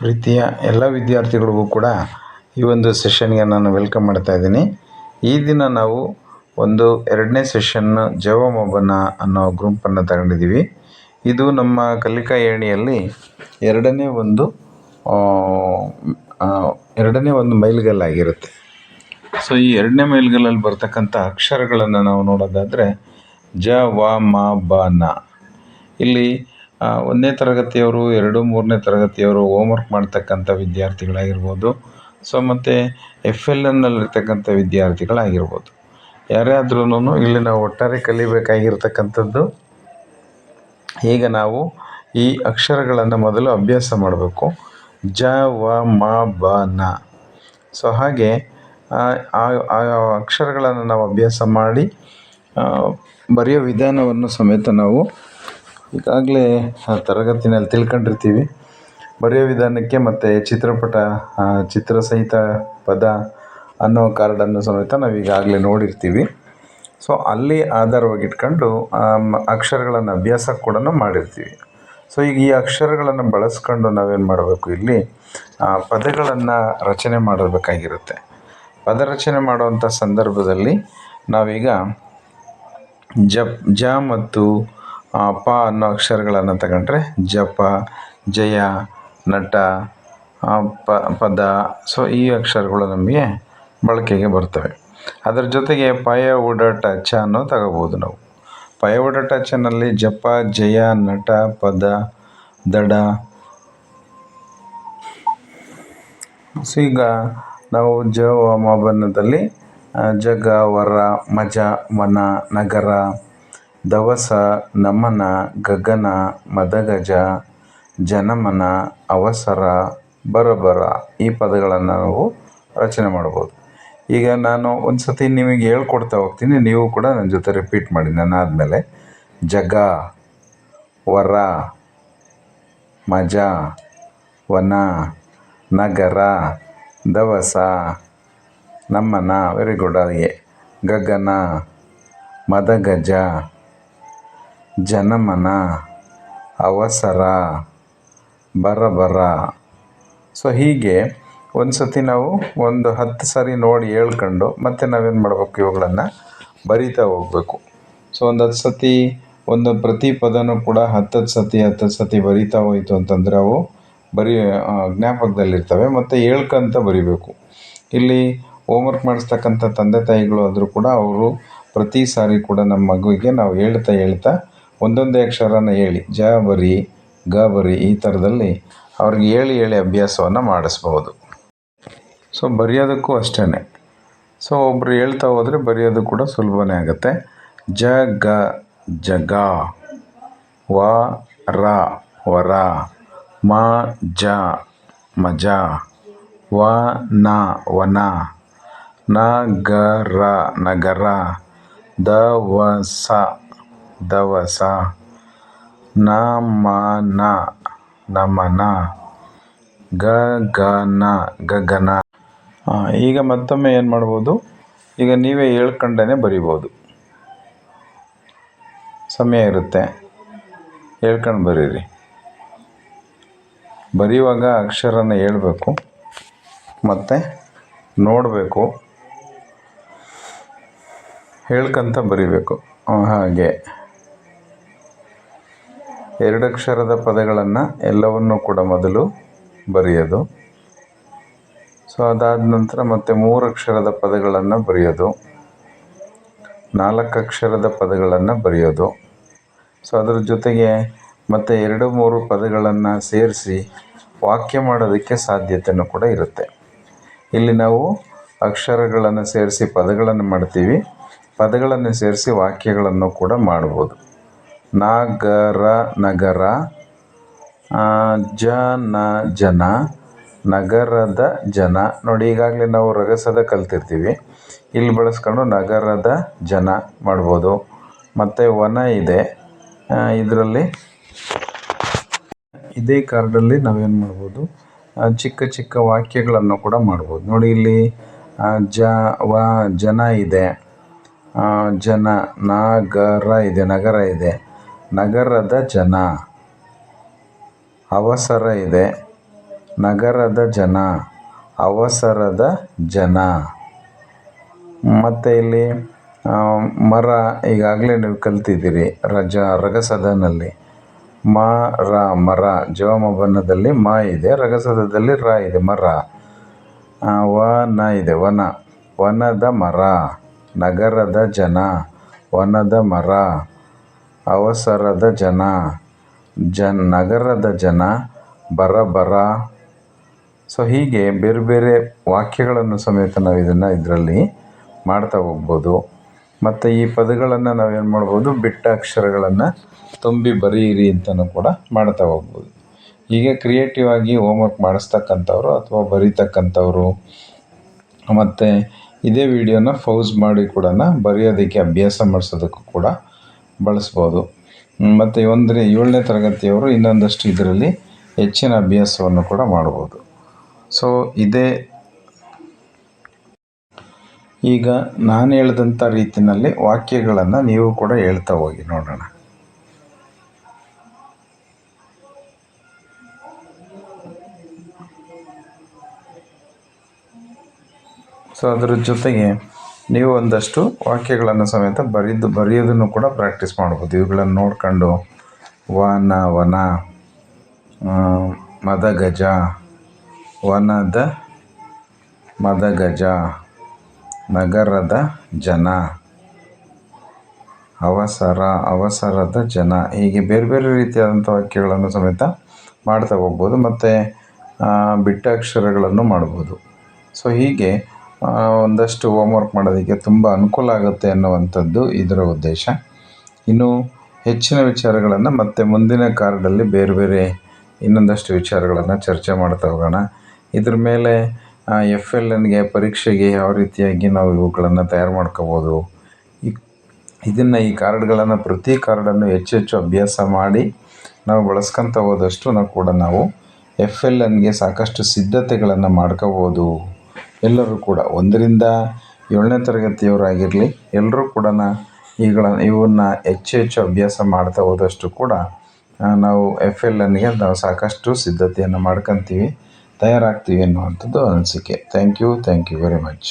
ಪ್ರೀತಿಯ ಎಲ್ಲ ವಿದ್ಯಾರ್ಥಿಗಳಿಗೂ ಕೂಡ ಈ ಒಂದು ಸೆಷನ್ಗೆ ನಾನು ವೆಲ್ಕಮ್ ಮಾಡ್ತಾ ಇದ್ದೀನಿ. ಈ ದಿನ ನಾವು ಒಂದು ಎರಡನೇ ಸೆಷನ್ ಜವ ಮೊಬನ ಅನ್ನೋ ಗ್ರೂಪನ್ನು ತಗೊಂಡಿದ್ದೀವಿ. ಇದು ನಮ್ಮ ಕಲಿಕಾ ಏಣಿಯಲ್ಲಿ ಎರಡನೇ ಒಂದು ಎರಡನೇ ಒಂದು ಮೈಲ್ಗಲ್ಲಾಗಿರುತ್ತೆ ಸೊ ಈ ಎರಡನೇ ಮೈಲ್ಗಲ್ಲಲ್ಲಿ ಬರ್ತಕ್ಕಂಥ ಅಕ್ಷರಗಳನ್ನು ನಾವು ನೋಡೋದಾದರೆ ಜ, ವ, ಮ, ಬ, ನ. ಇಲ್ಲಿ ಒಂದನೇ ತರಗತಿಯವರು, ಎರಡು ಮೂರನೇ ತರಗತಿಯವರು ಹೋಮ್ವರ್ಕ್ ಮಾಡ್ತಕ್ಕಂಥ ವಿದ್ಯಾರ್ಥಿಗಳಾಗಿರ್ಬೋದು. ಸೊ ಮತ್ತು ಎಫ್ ಎಲ್ ಎನ್ನಲ್ಲಿರ್ತಕ್ಕಂಥ ವಿದ್ಯಾರ್ಥಿಗಳಾಗಿರ್ಬೋದು. ಯಾರೇ ಆದ್ರೂ ಇಲ್ಲಿ ನಾವು ಒಟ್ಟಾರೆ ಕಲಿಬೇಕಾಗಿರ್ತಕ್ಕಂಥದ್ದು. ಈಗ ನಾವು ಈ ಅಕ್ಷರಗಳನ್ನು ಮೊದಲು ಅಭ್ಯಾಸ ಮಾಡಬೇಕು. ಜ, ವ, ಮ, ಬ, ನ. ಸೊ ಹಾಗೆ, ಆ ಅಕ್ಷರಗಳನ್ನು ನಾವು ಅಭ್ಯಾಸ ಮಾಡಿ ಬರೆಯೋ ವಿಧಾನವನ್ನು ಸಮೇತ ನಾವು ಈಗಾಗಲೇ ತರಗತಿನಲ್ಲಿ ತಿಳ್ಕೊಂಡಿರ್ತೀವಿ. ಬರೆಯೋ ವಿಧಾನಕ್ಕೆ ಮತ್ತು ಚಿತ್ರಪಟ ಚಿತ್ರ ಸಹಿತ ಪದ ಅನ್ನೋ ಕಾರ್ಡನ್ನು ಸಮೇತ ನಾವು ಈಗಾಗಲೇ ನೋಡಿರ್ತೀವಿ. ಸೊ, ಅಲ್ಲಿ ಆಧಾರವಾಗಿ ಇಟ್ಕೊಂಡು ಅಕ್ಷರಗಳನ್ನು ಅಭ್ಯಾಸ ಕೂಡ ಮಾಡಿರ್ತೀವಿ. ಸೊ, ಈಗ ಈ ಅಕ್ಷರಗಳನ್ನು ಬಳಸ್ಕೊಂಡು ನಾವೇನು ಮಾಡಬೇಕು ಇಲ್ಲಿ ಪದಗಳನ್ನು ರಚನೆ ಮಾಡಬೇಕಾಗಿರುತ್ತೆ ಪದ ರಚನೆ ಮಾಡುವಂಥ ಸಂದರ್ಭದಲ್ಲಿ ನಾವೀಗ ಜಪ್, ಜ ಮತ್ತು ಪ ಅನ್ನೋ ಅಕ್ಷರಗಳನ್ನು ತಗೊಂಡ್ರೆ ಜಪ ಜಯ ನಟ ಪ ಪದ. ಸೊ ಈ ಅಕ್ಷರಗಳು ನಮಗೆ ಬಳಕೆಗೆ ಬರ್ತವೆ. ಅದರ ಜೊತೆಗೆ ಪಯ ಉಡಟ ಚ ಅನ್ನೋ ತಗೋಬೋದು ನಾವು. ಪಯ ಒಡಟ ಚನಲ್ಲಿ ಜಪ ಜಯ ನಟ ಪದ ದಡ. ಸೊ ಈಗ ನಾವು ಜ ವ ಮ ಬನ್ನದಲ್ಲಿ ಆ, ಜಗ ವರ ಮಜ ಮನ ನಗರ ದವಸ, ನಮನ, ಗಗನ, ಮದಗಜ, ಜನಮನ, ಅವಸರ, ಬರಬರ ಈ ಪದಗಳನ್ನು ನಾವು ರಚನೆ ಮಾಡ್ಬೋದು ಈಗ ನಾನು ಒಂದು ಸತಿ ನಿಮಗೆ ಹೇಳ್ಕೊಡ್ತಾ ಹೋಗ್ತೀನಿ, ನೀವು ಕೂಡ ನನ್ನ ಜೊತೆ ರಿಪೀಟ್ ಮಾಡಿ. ನಾನು ಆದಮೇಲೆ ಜಗ, ವರ, ಮಜ, ವನ, ನಗರ, ದವಸ ನಮ್ಮನ ವೆರಿ ಗುಡ್ ಹಾಗೆ ಗಗನ, ಮದಗಜ ಜನಮನ, ಅವಸರ, ಬರಬರ. ಸೊ ಹೀಗೆ ಒಂದು ಸತಿ ನಾವು ಒಂದು ಹತ್ತು ಸಾರಿ ನೋಡಿ ಹೇಳ್ಕೊಂಡು ಮತ್ತೆ ನಾವೇನು ಮಾಡ್ಬೇಕು ಇವುಗಳನ್ನು ಬರಿತಾ ಹೋಗಬೇಕು. ಸೊ ಒಂದು ಹತ್ತು ಸತಿ, ಒಂದು ಪ್ರತಿ ಪದನೂ ಕೂಡ ಹತ್ತತ್ತು ಸತಿ ಹತ್ತತ್ತು ಸತಿ ಬರಿತಾ ಹೋಯಿತು ಅಂತಂದರೆ ಅವು ಬರೀ ಜ್ಞಾಪಕದಲ್ಲಿರ್ತವೆ ಮತ್ತು ಹೇಳ್ಕೊಂತ ಬರಿಬೇಕು. ಇಲ್ಲಿ ಹೋಮ್ವರ್ಕ್ ಮಾಡಿಸ್ತಕ್ಕಂಥ ತಂದೆ ತಾಯಿಗಳು ಆದರೂ ಕೂಡ ಅವರು ಪ್ರತಿ ಸಾರಿ ಕೂಡ ನಮ್ಮ ಮಗುವಿಗೆ ನಾವು ಹೇಳ್ತಾ ಹೇಳ್ತಾ ಒಂದೊಂದೇ ಅಕ್ಷರನ ಹೇಳಿ. ಜ ಬರಿ ಗ ಬರಿ ಈ ಥರದಲ್ಲಿ ಅವ್ರಿಗೆ ಹೇಳಿ ಹೇಳಿ ಅಭ್ಯಾಸವನ್ನು ಮಾಡಿಸ್ಬೋದು ಸೊ ಬರೆಯೋದಕ್ಕೂ ಅಷ್ಟೇ ಸೊ ಒಬ್ಬರು ಹೇಳ್ತಾ ಹೋದರೆ ಬರೆಯೋದು ಕೂಡ ಸುಲಭನೇ ಆಗುತ್ತೆ. ಜ, ಗ ಜಗ ವ, ರ ವರ ಮ, ಜ ಮಜ ವ, ನ ವನ ನ. ಗ, ರ ನಗರ ವ ದವಸ ದವಸ. ನಮನ ನಮನ. ಗಗನ ಗಗನ. ಈಗ ಮತ್ತೊಮ್ಮೆ ಏನು ಮಾಡ್ಬೋದು? ಈಗ ನೀವೇ ಹೇಳ್ಕೊಂಡೇ ಬರಿಬೋದು. ಸಮಯ ಇರುತ್ತೆ. ಹೇಳ್ಕೊಂಡು ಬರೀರಿ. ಬರೆಯುವಾಗ ಅಕ್ಷರನ ಹೇಳಬೇಕು. ಮತ್ತು ನೋಡಬೇಕು. ಹೇಳ್ಕಂತ ಬರಿಬೇಕು. ಹಾಗೆ. ಎರಡು ಅಕ್ಷರದ ಪದಗಳನ್ನು ಎಲ್ಲವನ್ನು ಕೂಡ ಮೊದಲು ಬರೆಯೋದು. ಸೊ ಅದಾದ ನಂತರ ಮತ್ತೆ ಮೂರು ಅಕ್ಷರದ ಪದಗಳನ್ನು ಬರೆಯೋದು. ನಾಲ್ಕು ಅಕ್ಷರದ ಪದಗಳನ್ನು ಬರೆಯೋದು. ಸೊ ಅದರ ಜೊತೆಗೆ ಮತ್ತೆ ಎರಡು ಮೂರು ಪದಗಳನ್ನು ಸೇರಿಸಿ ವಾಕ್ಯ ಮಾಡೋದಕ್ಕೆ ಸಾಧ್ಯತೆಯೂ ಕೂಡ ಇರುತ್ತೆ. ಇಲ್ಲಿ ನಾವು ಅಕ್ಷರಗಳನ್ನು ಸೇರಿಸಿ ಪದಗಳನ್ನು ಮಾಡ್ತೀವಿ. ಪದಗಳನ್ನು ಸೇರಿಸಿ ವಾಕ್ಯಗಳನ್ನು ಕೂಡ ಮಾಡ್ಬೋದು. ನಾಗರ ನಗರ ಜನ ಜನ, ನಗರದ ಜನ. ನೋಡಿ, ಈಗಾಗಲೇ ನಾವು ರಗಸದ ಕಲ್ತಿರ್ತೀವಿ. ಇಲ್ಲಿ ಬಳಸ್ಕೊಂಡು ನಗರದ ಜನ ಮಾಡ್ಬೋದು. ಮತ್ತು ವನ ಇದೆ. ಇದರಲ್ಲಿ ಇದೇ ಕಾರ್ಡಲ್ಲಿ ನಾವೇನು ಮಾಡ್ಬೋದು? ಚಿಕ್ಕ ಚಿಕ್ಕ ವಾಕ್ಯಗಳನ್ನು ಕೂಡ ಮಾಡ್ಬೋದು. ನೋಡಿ, ಇಲ್ಲಿ ಜ, ವ, ಜನ ಇದೆ. ಜನ, ನಗರ ಇದೆ ನಗರ ಇದೆ. ನಗರದ ಜನ. ಅವಸರ ಇದೆ. ನಗರದ ಜನ, ಅವಸರದ ಜನ. ಮತ್ತು ಇಲ್ಲಿ ಮರ ಈಗಾಗಲೇ ನೀವು ಕಲ್ತಿದ್ದೀರಿ, ರಜ, ರಗಸದನಲ್ಲಿ. ಮ, ರ, ಮರ ಜೋಮ ಬಣ್ಣದಲ್ಲಿ ಮ ಇದೆ, ರಗಸದದಲ್ಲಿ ರ ಇದೆ, ಮರ. ವನ ಇದೆ, ವನ. ವನದ ಮರ, ನಗರದ ಜನ, ವನದ ಮರ. ಅವಸರದ ಜನ ಜನ, ನಗರದ ಜನ, ಬರ ಬರ. ಸೊ ಹೀಗೆ ಬೇರೆ ಬೇರೆ ವಾಕ್ಯಗಳನ್ನು ಸಮೇತ ನಾವು ಇದನ್ನು ಇದರಲ್ಲಿ ಮಾಡ್ತಾ ಹೋಗ್ಬೋದು. ಮತ್ತು ಈ ಪದಗಳನ್ನು ನಾವೇನು ಮಾಡ್ಬೋದು? ಬಿಟ್ಟ ಅಕ್ಷರಗಳನ್ನು ತುಂಬಿ ಬರೀರಿ ಅಂತಲೂ ಕೂಡ ಮಾಡ್ತಾ ಹೋಗ್ಬೋದು. ಹೀಗೆ ಕ್ರಿಯೇಟಿವ್ ಆಗಿ ಹೋಮ್ವರ್ಕ್ ಮಾಡಿಸ್ತಕ್ಕಂಥವ್ರು ಅಥವಾ ಬರೀತಕ್ಕಂಥವ್ರು, ಮತ್ತು ಇದೇ ವಿಡಿಯೋನ ಫೌಸ್ ಮಾಡಿ ಕೂಡ ಬರೆಯೋದಕ್ಕೆ ಅಭ್ಯಾಸ ಮಾಡಿಸೋದಕ್ಕೂ ಕೂಡ ಬಳಸ್ಬೋದು. ಮತ್ತು ಒಂದನೇ ಏಳನೇ ತರಗತಿಯವರು ಇನ್ನೊಂದಷ್ಟು ಇದರಲ್ಲಿ ಹೆಚ್ಚಿನ ಅಭ್ಯಾಸವನ್ನು ಕೂಡ ಮಾಡ್ಬೋದು. ಸೊ ಇದೇ ಈಗ ನಾನು ಹೇಳಿದಂಥ ರೀತಿಯಲ್ಲಿ ವಾಕ್ಯಗಳನ್ನು ನೀವು ಕೂಡ ಹೇಳ್ತಾ ಹೋಗಿ ನೋಡೋಣ. ಸೊ ಅದರ ಜೊತೆಗೆ ನೀವು ಒಂದಷ್ಟು ವಾಕ್ಯಗಳನ್ನು ಸಮೇತ ಬರೆದು, ಬರೆಯೋದನ್ನು ಕೂಡ ಪ್ರಾಕ್ಟೀಸ್ ಮಾಡ್ಬೋದು. ಇವುಗಳನ್ನು ನೋಡ್ಕೊಂಡು, ವನ ವನ ಮದಗಜ, ವನದ ಮದಗಜ, ನಗರದ ಜನ, ಅವಸರ, ಅವಸರದ ಜನ, ಹೀಗೆ ಬೇರೆ ಬೇರೆ ರೀತಿಯಾದಂಥ ವಾಕ್ಯಗಳನ್ನು ಸಮೇತ ಮಾಡ್ತಾ ಹೋಗ್ಬೋದು. ಮತ್ತು ಬಿಟ್ಟ ಅಕ್ಷರಗಳನ್ನು ಮಾಡ್ಬೋದು. ಸೊ ಹೀಗೆ ಒಂದಷ್ಟು ಹೋಮ್ವರ್ಕ್ ಮಾಡೋದಕ್ಕೆ ತುಂಬ ಅನುಕೂಲ ಆಗುತ್ತೆ ಅನ್ನುವಂಥದ್ದು ಇದರ ಉದ್ದೇಶ. ಇನ್ನು ಹೆಚ್ಚಿನ ವಿಚಾರಗಳನ್ನು ಮತ್ತೆ ಮುಂದಿನ ಕಾರ್ಡಲ್ಲಿ ಬೇರೆ ಬೇರೆ ಇನ್ನೊಂದಷ್ಟು ವಿಚಾರಗಳನ್ನು ಚರ್ಚೆ ಮಾಡ್ತಾ ಹೋಗೋಣ. ಇದ್ರ ಮೇಲೆ ಎಫ್ ಎಲ್ ಎನ್ಗೆ ಪರೀಕ್ಷೆಗೆ ಯಾವ ರೀತಿಯಾಗಿ ನಾವು ಇವುಗಳನ್ನು ತಯಾರು ಮಾಡ್ಕೋಬೋದು. ಇದನ್ನು ಈ ಕಾರ್ಡ್ಗಳನ್ನು ಪ್ರತಿ ಕಾರ್ಡನ್ನು ಹೆಚ್ಚು ಹೆಚ್ಚು ಅಭ್ಯಾಸ ಮಾಡಿ ನಾವು ಬಳಸ್ಕೊತ ಹೋದಷ್ಟು ನಾವು ಕೂಡ ನಾವು ಎಫ್ ಎಲ್ ಎನ್ಗೆ ಸಾಕಷ್ಟು ಸಿದ್ಧತೆಗಳನ್ನು ಮಾಡ್ಕೋಬೋದು. ಎಲ್ಲರೂ ಕೂಡ. ಒಂದರಿಂದ ಏಳನೇ ತರಗತಿಯವರಾಗಿರಲಿ ಎಲ್ಲರೂ ಕೂಡ ಈಗಳ ಇವನ್ನು ಹೆಚ್ಚು ಹೆಚ್ಚು ಅಭ್ಯಾಸ ಮಾಡ್ತಾ ಹೋದಷ್ಟು ಕೂಡ ನಾವು ಎಫ್ ಎಲ್ ಎನ್ಗೆ ನಾವು ಸಾಕಷ್ಟು ಸಿದ್ಧತೆಯನ್ನು ಮಾಡ್ಕೊತೀವಿ, ತಯಾರಾಗ್ತೀವಿ ಅನ್ನುವಂಥದ್ದು ಅನಿಸಿಕೆ. Thank you thank you very much